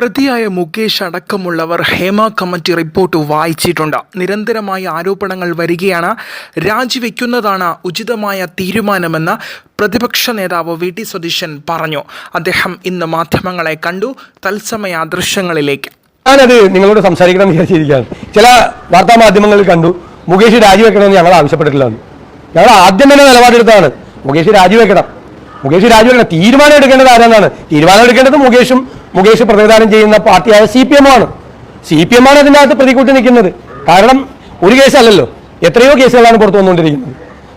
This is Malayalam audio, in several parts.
പ്രതിയായ മുകേഷ് അടക്കമുള്ളവർ ഹേമ കമ്മിറ്റി റിപ്പോർട്ട് വായിച്ചിട്ടുണ്ട്. നിരന്തരമായ ആരോപണങ്ങൾ വരികയാണ്. രാജിവെക്കുന്നതാണ് ഉചിതമായ തീരുമാനമെന്ന് പ്രതിപക്ഷ നേതാവ് വി ടി സതീശൻ പറഞ്ഞു. അദ്ദേഹം ഇന്ന് മാധ്യമങ്ങളെ കണ്ടു. തത്സമയ ദൃശ്യങ്ങളിലേക്ക്. ഞാനത് നിങ്ങളോട് സംസാരിക്കണം വിചാരിച്ചിരിക്കുകയാണ്. ചില വാർത്താ മാധ്യമങ്ങളിൽ കണ്ടു. മുകേഷ് രാജിവെക്കണമെന്ന് ഞങ്ങൾ ആവശ്യപ്പെട്ടിട്ടില്ല ഞങ്ങൾ ആദ്യം തന്നെ നിലപാടെടുത്താണ് മുകേഷ് രാജിവെക്കണം. മുകേഷ് രാജിവെക്കണം. തീരുമാനം എടുക്കേണ്ടത് ആരാന്നാണ്? തീരുമാനം എടുക്കേണ്ടത് മുകേഷും മുകേഷ് പ്രതിനിധാനം ചെയ്യുന്ന പാർട്ടിയായ സി പി എം ആണ് സി പി എം ആണ് അതിനകത്ത് പ്രതികൂട്ടി നിൽക്കുന്നത്. കാരണം ഒരു കേസല്ലല്ലോ. എത്രയോ കേസുകളാണ് പുറത്തു വന്നുകൊണ്ടിരിക്കുന്നത്.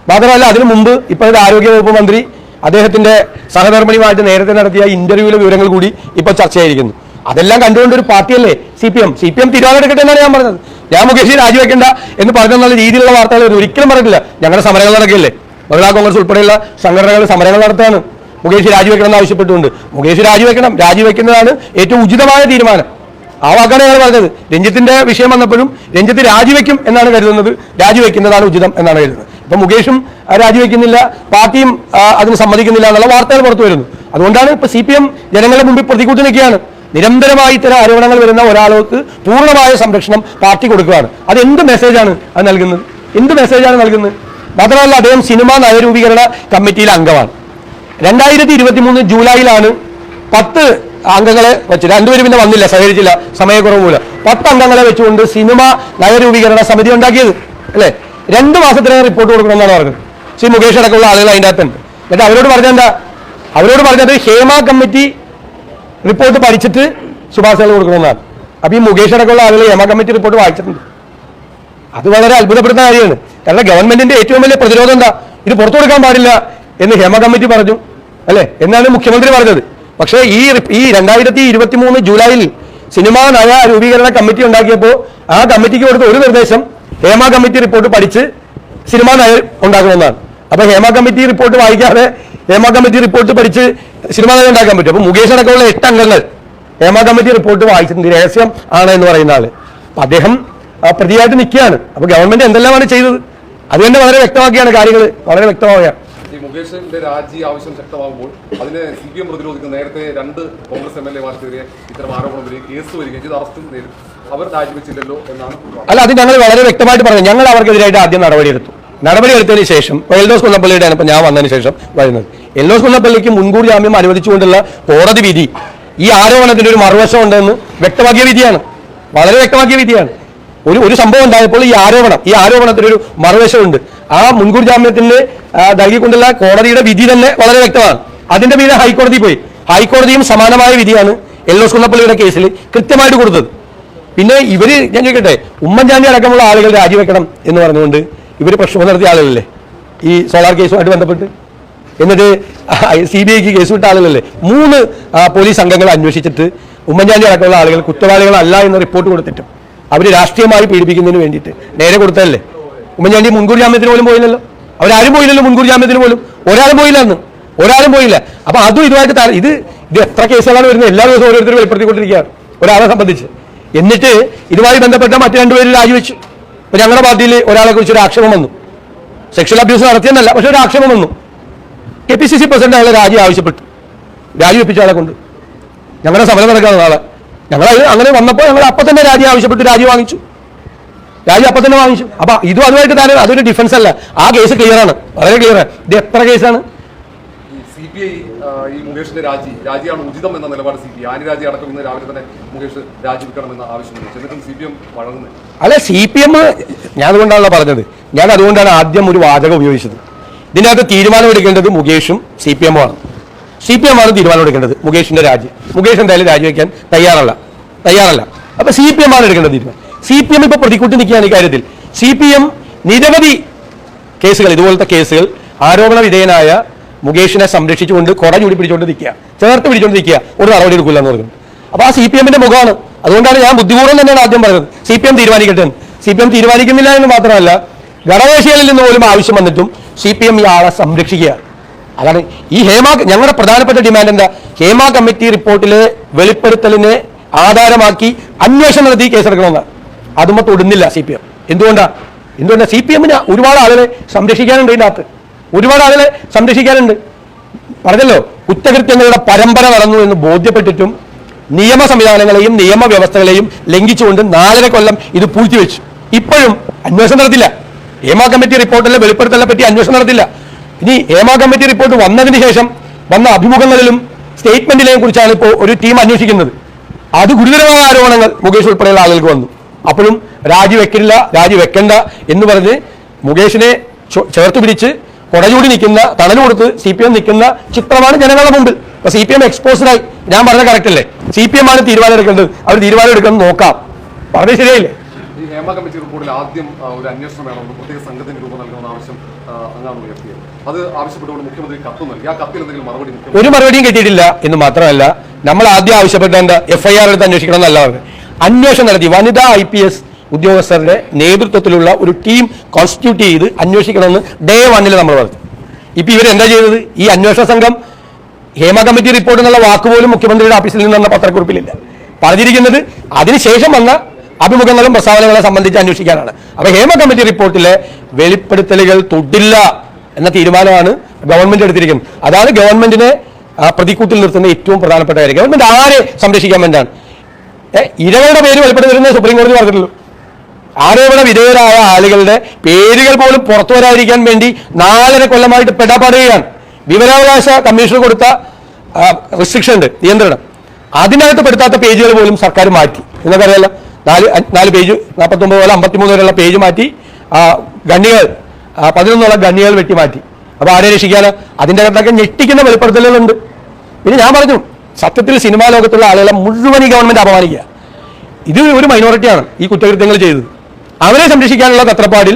മാത്രമല്ല അതിനു മുമ്പ് ഇപ്പോഴത്തെ ആരോഗ്യവകുപ്പ് മന്ത്രി അദ്ദേഹത്തിന്റെ സഹധർമ്മിണിയുമായിട്ട് നേരത്തെ നടത്തിയ ഇന്റർവ്യൂവിലെ വിവരങ്ങൾ കൂടി ഇപ്പോൾ ചർച്ചയായിരിക്കുന്നു. അതെല്ലാം കണ്ടുകൊണ്ട് ഒരു പാർട്ടിയല്ലേ C P M? C P M തീരുമാനമെടുക്കട്ടെ എന്നാണ് ഞാൻ പറഞ്ഞത്. ഞാൻ മുകേഷ് രാജിവെക്കണ്ട എന്ന് പറഞ്ഞെന്നുള്ള രീതിയിലുള്ള വാർത്തകൾ ഒരിക്കലും പറഞ്ഞിട്ടില്ല. ഞങ്ങളുടെ സമരങ്ങൾ നടക്കില്ലേ മഹിളാ കോൺഗ്രസ് ഉൾപ്പെടെയുള്ള സംഘടനകൾ സമരങ്ങൾ നടത്തുകയാണ്. മുകേഷ് രാജിവെക്കണം എന്ന് ആവശ്യപ്പെട്ടുകൊണ്ട്. മുകേഷ് രാജിവെക്കണം. രാജിവെക്കുന്നതാണ് ഏറ്റവും ഉചിതമായ തീരുമാനം. ആ വാക്കാണ് ഞാൻ പറഞ്ഞത്. രഞ്ജിത്തിന്റെ വിഷയം വന്നപ്പോഴും രഞ്ജിത്ത് രാജിവെക്കും എന്നാണ് കരുതുന്നത്. രാജിവെക്കുന്നതാണ് ഉചിതം എന്നാണ് കരുതുന്നത്. ഇപ്പൊ മുകേഷും രാജിവെക്കുന്നില്ല. പാർട്ടിയും അതിന് സമ്മതിക്കുന്നില്ല എന്നുള്ള വാർത്തകൾ പുറത്തു വരുന്നു. അതുകൊണ്ടാണ് ഇപ്പൊ സി പി എം ജനങ്ങളുടെ മുമ്പിൽ പ്രതികൂട്ടി നിൽക്കുകയാണ്. നിരന്തരമായി ഇത്തരം ആരോപണങ്ങൾ വരുന്ന ഒരാൾക്ക് പൂർണമായ സംരക്ഷണം പാർട്ടി കൊടുക്കുകയാണ്. അത് എന്ത് മെസ്സേജാണ് അത് നൽകുന്നത്? എന്ത് മെസ്സേജാണ് നൽകുന്നത്? മാത്രമല്ല അദ്ദേഹം സിനിമാ നയരൂപീകരണ കമ്മിറ്റിയിലെ അംഗമാണ്. രണ്ടായിരത്തി ഇരുപത്തി മൂന്ന് ജൂലൈയിലാണ് പത്ത് അംഗങ്ങളെ വെച്ച് രണ്ടുപേരും പിന്നെ വന്നില്ല സഹകരിച്ചില്ല സമയക്കുറവ് മൂലം പത്ത് അംഗങ്ങളെ വെച്ചുകൊണ്ട് സിനിമ നയരൂപീകരണ സമിതി ഉണ്ടാക്കിയത് അല്ലേ? രണ്ട് മാസത്തിനകം റിപ്പോർട്ട് കൊടുക്കണമെന്നാണ് പറഞ്ഞത്. ശ്രീ മുകേഷ് അടക്കമുള്ള ആളുകൾ അതിന്റെ അകത്തുണ്ട് എന്നിട്ട് അവരോട് പറഞ്ഞെന്താ അവരോട് പറഞ്ഞത് ഹേമ കമ്മിറ്റി റിപ്പോർട്ട് പഠിച്ചിട്ട് ശുപാർശകൾ കൊടുക്കണമെന്നാണ്. അപ്പൊ ഈ മുകേഷ് അടക്കമുള്ള ആളുകൾ ഹേമ കമ്മിറ്റി റിപ്പോർട്ട് വായിച്ചിട്ടുണ്ട്. അത് വളരെ അത്ഭുതപ്പെടുന്ന കാര്യമാണ്. കാരണം ഗവൺമെന്റിന്റെ ഏറ്റവും വലിയ പ്രതിരോധം എന്താ? ഇത് പുറത്തു കൊടുക്കാൻ പാടില്ല എന്ന് ഹേമ കമ്മിറ്റി പറഞ്ഞു. അല്ലെ? എന്നാണ് മുഖ്യമന്ത്രി പറഞ്ഞത്. പക്ഷേ ഈ ഈ രണ്ടായിരത്തി ഇരുപത്തി മൂന്ന് ജൂലൈയിൽ സിനിമാ നയ രൂപീകരണ കമ്മിറ്റി ഉണ്ടാക്കിയപ്പോൾ ആ കമ്മിറ്റിക്ക് കൊടുത്ത ഒരു നിർദ്ദേശം ഹേമ കമ്മിറ്റി റിപ്പോർട്ട് പഠിച്ച് സിനിമാ നയ ഉണ്ടാക്കണമെന്നാണ്. അപ്പൊ ഹേമ കമ്മിറ്റി റിപ്പോർട്ട് വായിക്കാതെ ഹേമ കമ്മിറ്റി റിപ്പോർട്ട് പഠിച്ച് സിനിമാ നയം ഉണ്ടാക്കാൻ പറ്റും. അപ്പൊ മുകേഷ് അടക്കമുള്ള എട്ട് അംഗങ്ങൾ ഹേമ കമ്മിറ്റി റിപ്പോർട്ട് വായിച്ചിട്ടുണ്ട്. രഹസ്യം ആണ് എന്ന് പറയുന്ന ആൾ. അപ്പൊ അദ്ദേഹം പ്രതിയായിട്ട് നിൽക്കുകയാണ്. അപ്പൊ ഗവൺമെന്റ് എന്തെല്ലാമാണ് ചെയ്തത്? അത് തന്നെ വളരെ വ്യക്തമാക്കിയാണ് കാര്യങ്ങൾ വളരെ വ്യക്തമാവുകയാണ്. ഈ മുകേഷിന്റെ രാജി ആവശ്യം ശക്തമാകുമ്പോൾ അതിനെ സി പി എം പ്രതിരോധിക്കുന്ന നേരത്തെ രണ്ട് കോൺഗ്രസ് എം എൽ എമാർക്കെതിരെ ഇത്തരം ആരോപണം വരികയും കേസ് വരികയും ചെയ്ത് അറസ്റ്റും നേരിടും അവർ രാജിവെച്ചില്ലല്ലോ എന്നാണ് അല്ല അത് ഞങ്ങൾ വളരെ വ്യക്തമായിട്ട് പറഞ്ഞു. ഞങ്ങൾ അവർക്കെതിരായിട്ട് ആദ്യം നടപടിയെടുത്തു. നടപടിയെടുത്തതിന് ശേഷം എൽഡോസ് കുന്നപ്പള്ളിയുടെയാണ് ഇപ്പം ഞാൻ വന്നതിന് ശേഷം വരുന്നത്. എൽദോസ് കുന്നപ്പള്ളിക്ക് മുൻകൂർ ജാമ്യം അനുവദിച്ചുകൊണ്ടുള്ള കോടതി വിധി ഈ ആരോപണത്തിന്റെ ഒരു മറുവശം ഉണ്ടെന്ന് വ്യക്തമാക്കിയ വിധിയാണ്. വളരെ വ്യക്തമാക്കിയ വിധിയാണ്. ഒരു ഒരു സംഭവം ഉണ്ടായപ്പോൾ ഈ ആരോപണം ഈ ആരോപണത്തിന് ഒരു മറുവശമുണ്ട്. ആ മുൻകൂർ ജാമ്യത്തിന് നൽകിക്കൊണ്ടുള്ള കോടതിയുടെ വിധി തന്നെ വളരെ വ്യക്തമാണ്. അതിന്റെ മീതെ ഹൈക്കോടതി പോയി. ഹൈക്കോടതിയും സമാനമായ വിധിയാണ് എൽ എസ് കുന്നപ്പള്ളിയുടെ കേസിൽ കൃത്യമായിട്ട് കൊടുത്തത്. പിന്നെ ഇവർ ഞാൻ ചോദിക്കട്ടെ ഉമ്മൻചാണ്ടി അടക്കമുള്ള ആളുകൾ രാജിവെക്കണം എന്ന് പറഞ്ഞുകൊണ്ട് ഇവർ പ്രക്ഷോഭം നടത്തിയ ആളുകളല്ലേ? ഈ സോളാർ കേസുമായിട്ട് ബന്ധപ്പെട്ട്? എന്നിട്ട് സി ബി ഐക്ക് കേസ് വിട്ട ആളുകളല്ലേ? മൂന്ന് പോലീസ് അംഗങ്ങൾ അന്വേഷിച്ചിട്ട് ഉമ്മൻചാണ്ടി അടക്കമുള്ള ആളുകൾ കുറ്റവാളികളല്ല എന്ന് റിപ്പോർട്ട് കൊടുത്തിട്ടും അവർ രാഷ്ട്രീയമായി പീഡിപ്പിക്കുന്നതിന് വേണ്ടിയിട്ട് നേരെ കൊടുത്തതല്ലേ? ഉമ്മൻചാണ്ടി മുൻകൂർ ജാമ്യത്തിന് പോലും പോയില്ലല്ലോ. അവരാരും പോയില്ലല്ലോ മുൻകൂർ ജാമ്യത്തിന് പോലും. ഒരാളും പോയില്ല അന്ന്. ഒരാളും പോയില്ല. അപ്പൊ അതും ഇതുമായിട്ട് ഇത് ഇത് എത്ര കേസുകളാണ് വരുന്നത്? എല്ലാ ദിവസവും ഓരോരുത്തരും വെളിപ്പെടുത്തിക്കൊണ്ടിരിക്കുകയാണ്. ഒരാളെ സംബന്ധിച്ച്. എന്നിട്ട് ഇതുമായി ബന്ധപ്പെട്ട മറ്റു രണ്ടുപേര് രാജിവെച്ചു. ഇപ്പൊ ഞങ്ങളുടെ പാർട്ടിയിൽ ഒരാളെ കുറിച്ച് ഒരു ആക്ഷേപം വന്നു. സെക്ഷൽ അബ്യൂസ് നടത്തിയെന്നല്ല പക്ഷെ ഒരു ആക്ഷേപം വന്നു. K P C C president അയാളെ രാജി ആവശ്യപ്പെട്ടു. രാജിവെപ്പിച്ച ആളെ കൊണ്ട്. ഞങ്ങളുടെ സമരം നടക്കുന്ന നാളെ ഞങ്ങൾ അങ്ങനെ വന്നപ്പോൾ ഞങ്ങൾ അപ്പം തന്നെ രാജി ആവശ്യപ്പെട്ടു രാജി വാങ്ങിച്ചു. രാജി അപ്പം തന്നെ വാങ്ങിച്ചു. അപ്പൊ ഇതും അതുമായിട്ട് താരം അതൊരു ഡിഫൻസ് അല്ല. ആ കേസ് ക്ലിയർ ആണ്. വളരെ ക്ലിയർ ആണ്. ഇത് എത്ര കേസാണ് അല്ലെ സി പി ഐ ഈ മുകേഷിന്റെ രാജി. രാജിയാണ് ഉചിതം എന്ന നിലപാട് സി പി ഐ ആനി രാജി അടക്കം ഇന്ന് രാവിലെ തന്നെ മുകേഷ് രാജിവെക്കണമെന്ന ആവശ്യമുണ്ട്. എന്നിട്ടും സി പി എം അല്ല സി പി എം ഞാൻ അതുകൊണ്ടാണല്ലോ പറഞ്ഞത്. ഞാൻ അതുകൊണ്ടാണ് ആദ്യം ഒരു വാചകം ഉപയോഗിച്ചത്. ഇതിനകത്ത് തീരുമാനമെടുക്കേണ്ടത് മുകേഷും സി പി എമ്മുമാണ് സി പി എം ആണ് തീരുമാനം എടുക്കേണ്ടത് മുകേഷിന്റെ രാജി. മുകേഷ് എന്തായാലും രാജിവെക്കാൻ തയ്യാറല്ല. തയ്യാറല്ല. അപ്പൊ സി പി എം ആണ് എടുക്കേണ്ടത് തീരുമാനം. സി പി എം ഇപ്പൊ പ്രതിക്കൂട്ടി നിൽക്കുകയാണ് ഈ കാര്യത്തിൽ. സി പി എം നിരവധി കേസുകൾ ഇതുപോലത്തെ കേസുകൾ ആരോപണ വിധേയനായ മുകേഷിനെ സംരക്ഷിച്ചുകൊണ്ട് കൊട ചൂടി പിടിച്ചുകൊണ്ട് നിൽക്കുക ചേർത്ത് പിടിച്ചുകൊണ്ട് നിൽക്കുക ഒരു നടപടി എടുക്കില്ല എന്ന് പറഞ്ഞു അപ്പോൾ ആ സി പി എമ്മിന്റെ മുഖമാണ്. അതുകൊണ്ടാണ് ഞാൻ ബുദ്ധിപൂർവം തന്നെയാണ് ആദ്യം പറഞ്ഞത്. സി പി എം തീരുമാനിക്കട്ടെ സി പി എം തീരുമാനിക്കുന്നില്ല എന്ന് മാത്രമല്ല ഘടകകക്ഷികളിൽ നിന്ന് പോലും ആവശ്യം വന്നിട്ടും സി പി എം ഈ ആളെ സംരക്ഷിക്കുക. അതാണ് ഈ ഹേമ ഞങ്ങളുടെ പ്രധാനപ്പെട്ട ഡിമാൻഡ് എന്താ? ഹേമ കമ്മിറ്റി റിപ്പോർട്ടിലെ വെളിപ്പെടുത്തലിനെ ആധാരമാക്കി അന്വേഷണം നടത്തി കേസെടുക്കണമെന്നാണ്. അതുമ്പോൾ തൊടുന്നില്ല സി പി എം. എന്തുകൊണ്ടാ? എന്തുകൊണ്ടാ? സി പി എമ്മിന് ഒരുപാട് ആളുകളെ സംരക്ഷിക്കാനുണ്ട് ഇതിന്റെ അകത്ത് ഒരുപാട് ആളുകളെ സംരക്ഷിക്കാനുണ്ട്. പറഞ്ഞല്ലോ കുറ്റകൃത്യങ്ങളുടെ പരമ്പര നടന്നു എന്ന് ബോധ്യപ്പെട്ടിട്ടും നിയമ സംവിധാനങ്ങളെയും നിയമവ്യവസ്ഥകളെയും ലംഘിച്ചുകൊണ്ട് നാലര കൊല്ലം ഇത് പൂഴ്ത്തിവെച്ചു. ഇപ്പോഴും അന്വേഷണം നടത്തില്ല. ഏമാ കമ്മിറ്റി റിപ്പോർട്ടിലെ വെളിപ്പെടുത്തലിനെ പറ്റി അന്വേഷണം നടത്തില്ല. ഇനി ഏമാ കമ്മിറ്റി റിപ്പോർട്ട് വന്നതിന് ശേഷം വന്ന അഭിമുഖങ്ങളിലും സ്റ്റേറ്റ്മെന്റിനെയും കുറിച്ചാണ് ഇപ്പോൾ ഒരു ടീം അന്വേഷിക്കുന്നത്. അത് ഗുരുതരമായ ആരോപണങ്ങൾ മുകേഷ് ഉൾപ്പെടെയുള്ള ആളുകൾക്ക് വന്നു. അപ്പോഴും രാജിവെക്കില്ല രാജിവെക്കണ്ട എന്ന് പറഞ്ഞ് മുകേഷിനെ ചേർത്ത് പിടിച്ച് കൊടചൂടി നിൽക്കുന്ന തണൽ കൊടുത്ത് സി പി എം നിൽക്കുന്ന ചിത്രമാണ് ജനങ്ങളുടെ മുമ്പിൽ. അപ്പൊ സി പി എം എക്സ്പോസ്ഡായി. ഞാൻ പറഞ്ഞ കറക്റ്റ് അല്ലേ സി പി എം ആണ് തീരുമാനം എടുക്കേണ്ടത് അവർ തീരുമാനം എടുക്കുന്നത് നോക്കാം. പറഞ്ഞത് ശരിയല്ലേ ഈ ഹേമ കമ്മിറ്റി റിപ്പോർട്ടിൽ ആദ്യം ഒരു അന്വേഷണം വേണമെന്ന് പ്രത്യേക സംഘത്തിന് രൂപം നൽകണമെന്ന ആവശ്യം ആ, അങ്ങാണ് ഉയർത്തിയത് അത് ആവശ്യപ്പെട്ടുകൊണ്ട് മുഖ്യമന്ത്രി കത്ത് നൽകി. ആ കത്തിൽ എന്തെങ്കിലും മറുപടി മുഖ്യമന്ത്രി ഒരു മറുപടിയും കിട്ടിയിട്ടില്ല എന്ന് മാത്രമല്ല നമ്മൾ ആദ്യം ആവശ്യപ്പെട്ടേണ്ട എഫ്ഐആർ എടുത്ത് അന്വേഷിക്കണം എന്നല്ല അന്വേഷണം നടത്തി. വനിതാ ഐ പി എസ് ഉദ്യോഗസ്ഥരുടെ നേതൃത്വത്തിലുള്ള ഒരു ടീം കോൺസ്റ്റിറ്റ്യൂട്ട് ചെയ്ത് അന്വേഷിക്കണമെന്ന് ഡേ വണ്ണിൽ നമ്മൾ പറഞ്ഞു. ഇപ്പം ഇവരെന്താ ചെയ്തത്? ഈ അന്വേഷണ സംഘം ഹേമ കമ്മിറ്റി റിപ്പോർട്ട് എന്നുള്ള വാക്കുപോലും മുഖ്യമന്ത്രിയുടെ ഓഫീസിൽ നിന്ന് വന്ന പത്രക്കുറിപ്പിലില്ല. പറഞ്ഞിരിക്കുന്നത് അതിനുശേഷം വന്ന അഭിമുഖങ്ങളും പ്രസ്താവനകളെ സംബന്ധിച്ച് അന്വേഷിക്കാനാണ്. അപ്പോൾ ഹേമ കമ്മിറ്റി റിപ്പോർട്ടിലെ വെളിപ്പെടുത്തലുകൾ തൊട്ടില്ല എന്ന തീരുമാനമാണ് ഗവൺമെന്റ് എടുത്തിരിക്കുന്നത്. അതാണ് ഗവൺമെന്റിനെ പ്രതിക്കൂട്ടിൽ നിർത്തുന്ന ഏറ്റവും പ്രധാനപ്പെട്ട കാര്യം. ഗവൺമെന്റ് ആരെ സംരക്ഷിക്കാൻ വേണ്ടിയാണ്? ഇരകളുടെ പേര് വെളിപ്പെടുത്തരുന്നത് സുപ്രീം കോടതി പറഞ്ഞിട്ടുള്ളൂ ആരോപണ വിധേയരായ ആളുകളുടെ പേരുകൾ പോലും പുറത്തു വരാതിരിക്കാൻ വേണ്ടി നാലര കൊല്ലമായിട്ട് പെടാപ്പാടുകയാണ് വിവരാവകാശ കമ്മീഷൻ കൊടുത്ത റെസ്ട്രിക്ഷൻ ഉണ്ട് നിയന്ത്രണം. അതിനകത്ത് പെടുത്താത്ത പേജുകൾ പോലും സർക്കാർ മാറ്റി. എന്നൊക്കെ നാല് നാല് പേജ് നാൽപ്പത്തൊമ്പത് പോലെ അമ്പത്തിമൂന്ന് വരെയുള്ള പേജ് മാറ്റി ഗണ്ണികൾ ആ, പതിനൊന്നുള്ള ഗണ്ണികൾ വെട്ടി മാറ്റി. അപ്പൊ ആരെ രക്ഷിക്കാനോ? അതിന്റെ അകത്തൊക്കെ ഞെട്ടിക്കുന്ന വെളിപ്പെടുത്തലുകളുണ്ട്. പിന്നെ ഞാൻ പറഞ്ഞു സത്യത്തിൽ സിനിമാ ലോകത്തുള്ള ആളുകളെ മുഴുവൻ ഈ ഗവൺമെന്റ് അപമാനിക്കുക. ഇത് ഒരു മൈനോറിറ്റിയാണ് ഈ കുറ്റകൃത്യങ്ങൾ ചെയ്തത്. അവരെ സംരക്ഷിക്കാനുള്ള തത്രപ്പാടിൽ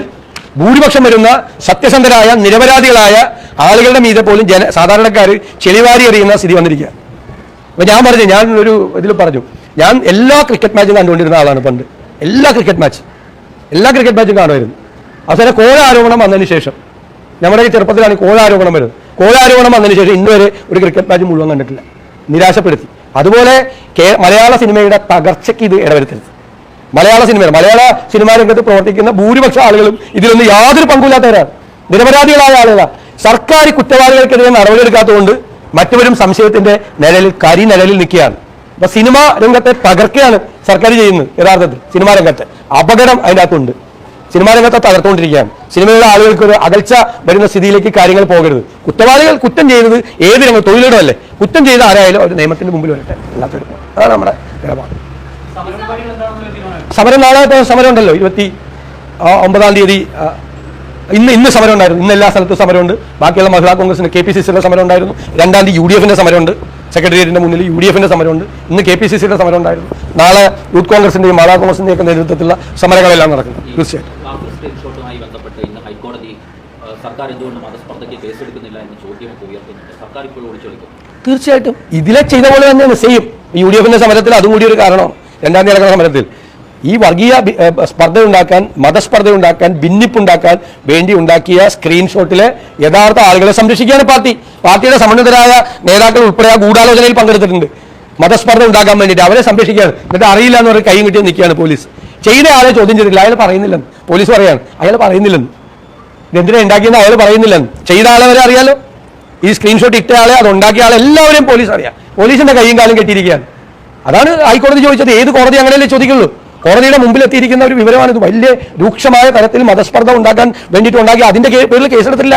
ഭൂരിപക്ഷം വരുന്ന സത്യസന്ധരായ നിരപരാധികളായ ആളുകളുടെ മീതെ പോലും ജന സാധാരണക്കാർ ചെളിവാരി എറിയുന്ന സ്ഥിതി വന്നിരിക്കുക. അപ്പൊ ഞാൻ പറഞ്ഞു ഞാൻ ഒരു ഇതിൽ പറഞ്ഞു. ഞാൻ എല്ലാ ക്രിക്കറ്റ് മാച്ചും കണ്ടുകൊണ്ടിരുന്ന ആളാണ് പണ്ട്. എല്ലാ ക്രിക്കറ്റ് മാച്ച് എല്ലാ ക്രിക്കറ്റ് മാച്ചും കാണുമായിരുന്നു. അവസാനം കോഴാരോപണം വന്നതിന് ശേഷം. നമ്മുടെ ചെറുപ്പത്തിലാണ് കോഴാരോപണം വരുന്നത്. കോഴാരോപണം വന്നതിന് ശേഷം ഇന്നുവരെ ഒരു ക്രിക്കറ്റ് മാച്ച് മുഴുവൻ കണ്ടിട്ടില്ല. നിരാശപ്പെടുത്തി. അതുപോലെ മലയാള സിനിമയുടെ തകർച്ചയ്ക്ക് ഇത് ഇടവരുത്തരുത്. മലയാള സിനിമ മലയാള സിനിമാ രംഗത്ത് പ്രവർത്തിക്കുന്ന ഭൂരിപക്ഷ ആളുകളും ഇതിലൊന്നും യാതൊരു പങ്കുമില്ലാത്തവരാണ്. നിരപരാധികളായ ആളുകളാണ്. സർക്കാർ കുറ്റവാളികൾക്കെതിരെ നടപടിയെടുക്കാത്തതുകൊണ്ട് മറ്റുവരും സംശയത്തിന്റെ നിഴലിൽ കരി നിഴലിൽ നിൽക്കുകയാണ്. അപ്പൊ സിനിമാ രംഗത്തെ തകർക്കുകയാണ് സർക്കാർ ചെയ്യുന്നത് യഥാർത്ഥത്തിൽ സിനിമാ രംഗത്തെ. അപകടം അതിന്റെ അകത്തുണ്ട് സിനിമാ രംഗത്തെ തകർത്തുകൊണ്ടിരിക്കുകയാണ്. സിനിമയിലുള്ള ആളുകൾക്ക് ഒരു അകൽച്ച വരുന്ന സ്ഥിതിയിലേക്ക് കാര്യങ്ങൾ പോകരുത്. കുറ്റവാളികൾ കുറ്റം ചെയ്തത് ഏത് രംഗം തൊഴിലിടമല്ലേ? കുറ്റം ചെയ്ത ആരായാലും ഒരു നിയമത്തിന്റെ മുമ്പിൽ വരട്ടെ. അതാണ് നമ്മുടെ നിലപാട്. സമരം നാളെ സമരം ഉണ്ടല്ലോ. ഇരുപത്തി ഒമ്പതാം തീയതി ഇന്ന് ഇന്ന് സമരം ഉണ്ടായിരുന്നു. ഇന്ന് എല്ലാ സ്ഥലത്തും സമരമുണ്ട്. ബാക്കിയുള്ള മഹിളാ കോൺഗ്രസിന്റെ കെ പി സി സിയുടെ സമരം ഉണ്ടായിരുന്നു. രണ്ടാം തീയതി യു ഡി എഫിന്റെ സമരമുണ്ട്. സെക്രട്ടേറിയറ്റിന്റെ മുന്നിൽ യു ഡി എഫിന്റെ സമരമുണ്ട്. ഇന്ന് കെ പി സി സിയുടെ സമരം ഉണ്ടായിരുന്നു. നാളെ യൂത്ത് കോൺഗ്രസിന്റെയും മഹിളാ കോൺഗ്രസിന്റെയും ഒക്കെ നേതൃത്വത്തിലുള്ള സമരങ്ങളെല്ലാം നടക്കുന്നു. തീർച്ചയായിട്ടും കാഫിർ സ്ക്രീൻഷോട്ടുമായി ബന്ധപ്പെട്ട് ഇന്ന് ഹൈക്കോടതി ആ, സർക്കാർ എന്തുകൊണ്ട് മതസ്പർദ്ധയ്ക്ക് കേസെടുക്കുന്നില്ല എന്ന ചോദ്യം ഉയർത്തുന്നുണ്ട്. സർക്കാർ ഇപ്പോൾ ഒളിച്ചൊളിക്കും തീർച്ചയായിട്ടും ഇതിലെ ചെയ്ത പോലെ തന്നെ സെയിം യു ഡി എഫിന്റെ സമരത്തിൽ അതും കൂടി ഒരു കാരണമാണ് രണ്ടാം തീയതി നടക്കുന്ന സമരത്തിൽ. ഈ വർഗീയ സ്പർദ്ധ ഉണ്ടാക്കാൻ മതസ്പർദ്ധ ഉണ്ടാക്കാൻ ഭിന്നിപ്പുണ്ടാക്കാൻ വേണ്ടി ഉണ്ടാക്കിയ സ്ക്രീൻഷോട്ടിലെ യഥാർത്ഥ ആളുകളെ സംരക്ഷിക്കുകയാണ് പാർട്ടി. പാർട്ടിയുടെ സമന്വിതരായ നേതാക്കൾ ഉൾപ്പെടെ ആ ഗൂഢാലോചനയിൽ പങ്കെടുത്തിട്ടുണ്ട്. മതസ്പർദ്ധ ഉണ്ടാക്കാൻ വേണ്ടിയിട്ട് അവരെ സംരക്ഷിക്കുകയാണ്. എന്നിട്ട് അറിയില്ല എന്ന് പറഞ്ഞ് കൈയും കിട്ടി നിൽക്കുകയാണ് പോലീസ്. ചെയ്ത ആളെ ചോദ്യം ചെയ്തിട്ടില്ല. അയാൾ പറയുന്നില്ലെന്ന്. പോലീസ് പറയാണ്. അയാൾ പറയുന്നില്ലെന്ന്. ഇതെന്തിനാ ഉണ്ടാക്കിയെന്ന് അയാൾ പറയുന്നില്ലെന്ന് ചെയ്ത ആളെ വരെ അറിയാലോ. ഈ സ്ക്രീൻഷോട്ട് ഇട്ട ആളെ അത് ഉണ്ടാക്കിയ ആളെ എല്ലാവരെയും പോലീസ് അറിയാം. പോലീസിന്റെ കൈയും കാലം കെട്ടിയിരിക്കുകയാണ്. അതാണ് ഹൈക്കോടതി ചോദിച്ചത്. ഏത് കോടതി അങ്ങനെയല്ലേ ചോദിക്കുള്ളൂ. കോടതിയുടെ മുമ്പിൽ എത്തിയിരിക്കുന്ന ഒരു വിവരമാണിത് വലിയ രൂക്ഷമായ തരത്തിൽ മതസ്പർദ്ധ ഉണ്ടാക്കാൻ വേണ്ടിയിട്ട് ഉണ്ടാക്കി അതിന്റെ പേരിൽ കേസെടുത്തില്ല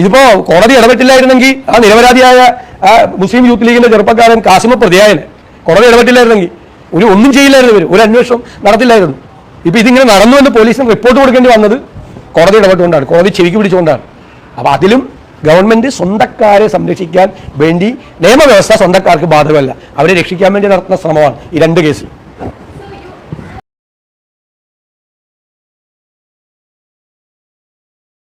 ഇതിപ്പോ കോടതി ഇടപെട്ടില്ലായിരുന്നെങ്കിൽ ആ നിരപരാധിയായ മുസ്ലിം യൂത്ത് ലീഗിന്റെ ചെറുപ്പക്കാരൻ കാസിമ പ്രതിയായനെ കോടതി ഇടപെട്ടില്ലായിരുന്നെങ്കിൽ ഒരു ഒന്നും ചെയ്യില്ലായിരുന്നു ഇവർ ഒരു അന്വേഷണം നടത്തില്ലായിരുന്നു. ഇപ്പൊ ഇതിങ്ങനെ നടന്നു എന്ന് പോലീസിന് റിപ്പോർട്ട് കൊടുക്കേണ്ടി വന്നത് കോടതി ഇടപെട്ടുകൊണ്ടാണ്. കോടതി ചെവിക്ക് പിടിച്ചുകൊണ്ടാണ്. അപ്പോൾ അതിലും ഗവൺമെന്റ് സ്വന്തക്കാരെ സംരക്ഷിക്കാൻ വേണ്ടി നിയമവ്യവസ്ഥ സ്വന്തക്കാർക്ക് ബാധകമല്ല. അവരെ രക്ഷിക്കാൻ വേണ്ടി നടത്തുന്ന ശ്രമമാണ് ഈ രണ്ട് കേസിൽ